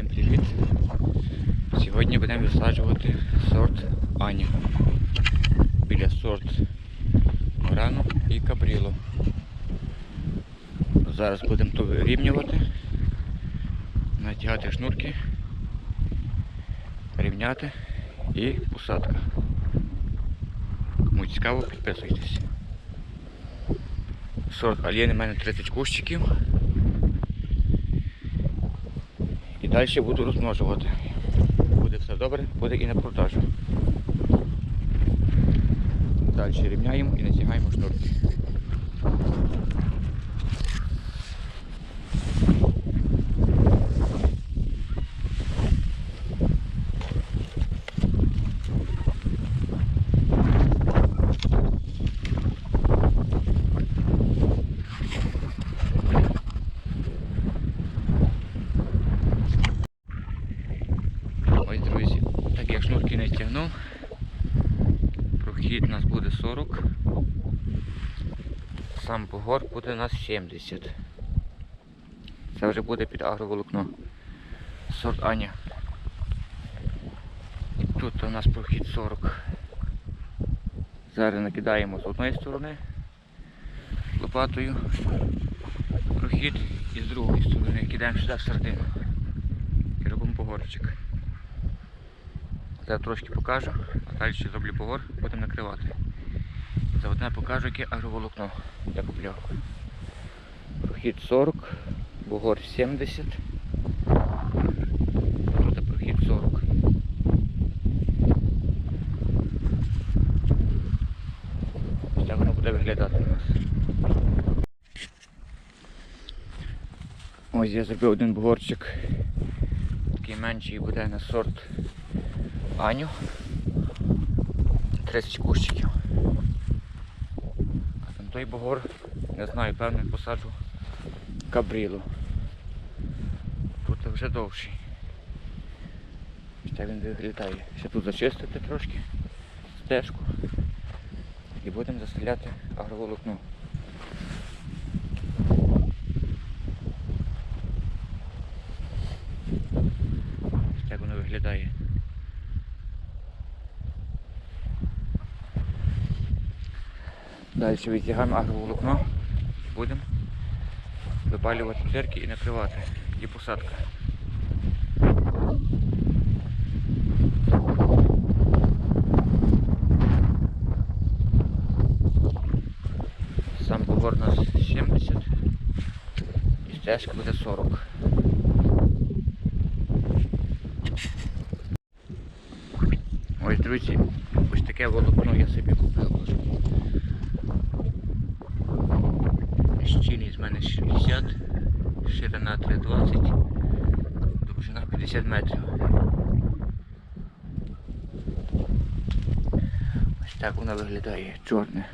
Всім привіт! Сьогодні будемо висаджувати сорт Аня. Біля сорт Морано і Кабріло. Зараз будемо то вирівнювати, натягати шнурки, рівняти і посадка. Кому цікаво, підписуйтесь. Сорт Аліни в мене 30 кущиків. І далі буду розмножувати. Буде все добре, буде і на продажу. Далі рівняємо і натягаємо шнурки. Ось, друзі, так як шнурки не стягнув, прохід у нас буде 40, сам погор буде у нас 70. Це вже буде під агроволокно. Сорт Аня. Тут у нас прохід 40. Зараз накидаємо з одної сторони лопатою прохід і з другої сторони кидаємо сюди в середину. І робимо погорчик. Зараз трошки покажу, а далі ще зроблю погор, будемо накривати. За одне покажу, яке агроволокно я купляв. Прохід 40, бугор 70. Тут прохід 40. Ось так воно буде виглядати у нас. Ось я зробив один бугорчик. Такий менший буде на сорт Аню. 30 кущиків. А там той бугор, не знаю, певно посаджу кабрілу. Тут вже довший. Так він виглядає. Ще тут зачистити трошки стежку. І будемо заселяти агроволокно. Так воно виглядає. Далі відтягаємо агроволокно, будемо випалювати дверки і накривати. І посадка. Сам бугор у нас 70 і стежка буде 40. Ось, друзі, ось таке волокно я собі купив. Щільність в мене 60, ширина 3,20, довжина 50 метрів. Ось так воно виглядає, чорне.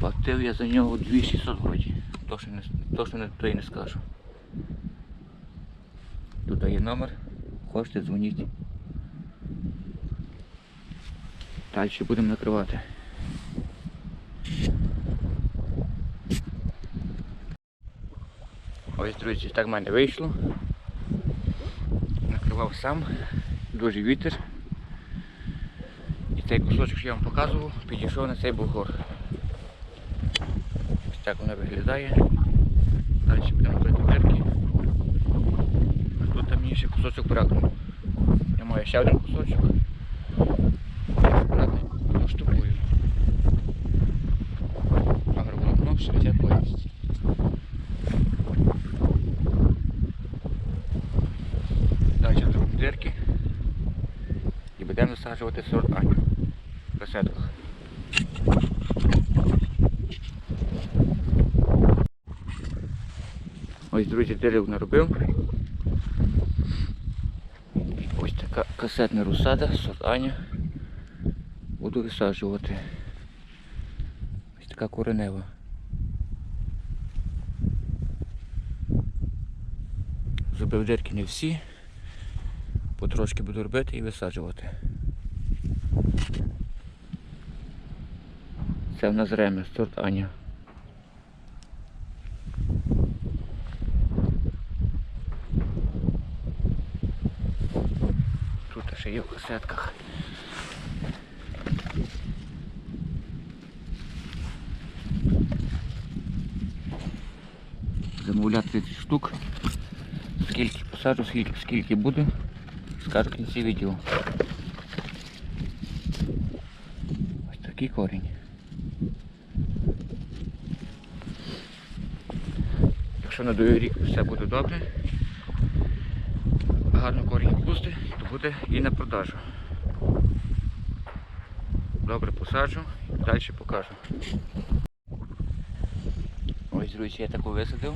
Платив я за нього 2600 вроді. Точно не, не, то і не скажу. Тут є номер, хочете дзвоніть. Далі будемо накривати. Ось, друзі, так в мене вийшло. Накривав сам, дуже вітер. І цей кусочок, що я вам показував, підійшов на цей бугор. Ось так воно виглядає. Далі будемо робити. А тут там мені ще кусочок бракнув. Я маю ще один кусочок. Штукую. Агроволокно 60 повністю. Далі зробимо дирки і будемо висаджувати сорт Аню в касетках. Ось, друзі, дирок наробив. Ось така касетна розсада, сорт Аня. Буду висаджувати. Ось така коренева. Зробив дирки не всі. Потрошки буду робити і висаджувати. Це в нас ремес, сорт Аня. Тут ще є в касетках. Замовляти 30 штук. Скільки посаджу, скільки, скільки буде, скажу в кінці відео. Ось такий корінь. Якщо на другий рік все буде добре, гарно корінь пусти, то буде і на продажу. Добре посаджу, далі покажу. Ось, друзі, я таку висадив.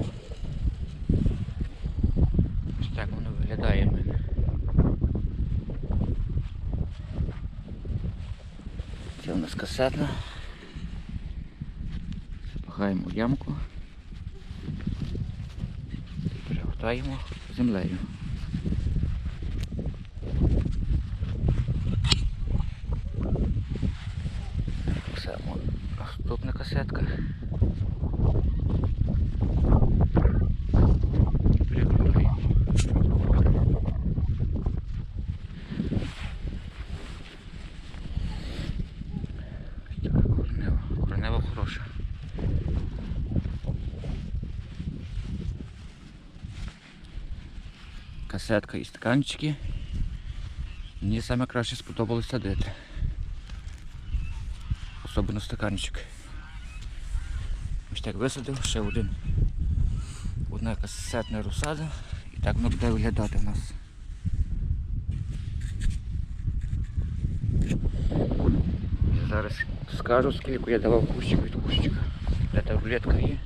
Ось так воно виглядає в мене. Це у нас касетна. Запихаємо в ямку. І перегортаємо землею. Касетка і стаканчики. Мені саме краще сподобалось садити. Особливо стаканчик. Ось так висадив, ще один. Одна касетна розсада. І так воно буде виглядати в нас. Я зараз скажу, скільки я давав кущик від кущика. Де та рулетка є.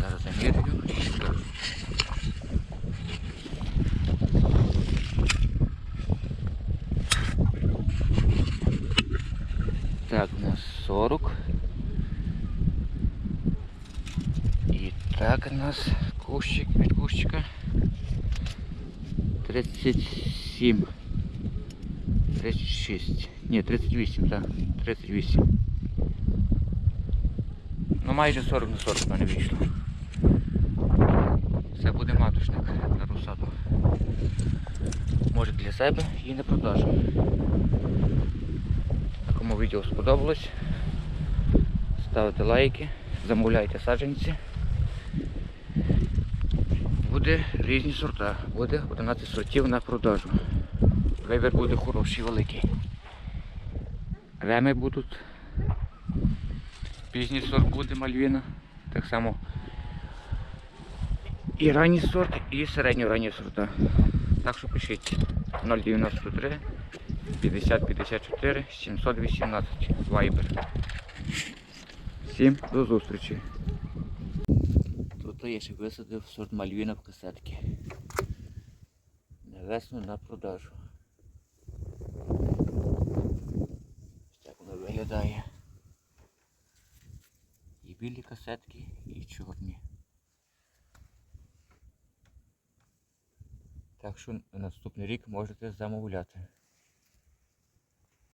Зараз замірюю. і скажу. Так, у нас 40. І так у нас кущик від кущика. 37. 36. Ні, 38, так. 38. Ну майже 40 на 40 в мене вийшло. Це буде матушник на розсаду. Може для себе і на продажу. Кому відео сподобалось, ставте лайки, замовляйте саджанці. Буде різні сорта, буде 11 сортів на продажу. Вибір буде хороший, великий. Реми будуть. Пізній сорт буде мальвіна. Так само і ранній сорт, і середньоранні сорта. Так що пишіть 093 50 54 718 Viber. Всім до зустрічі. Тут я ще висадив сорт мальвіна в касетки. На весну на продажу. Так воно виглядає. І білі касетки, і чорні. Так що наступний рік можете замовляти.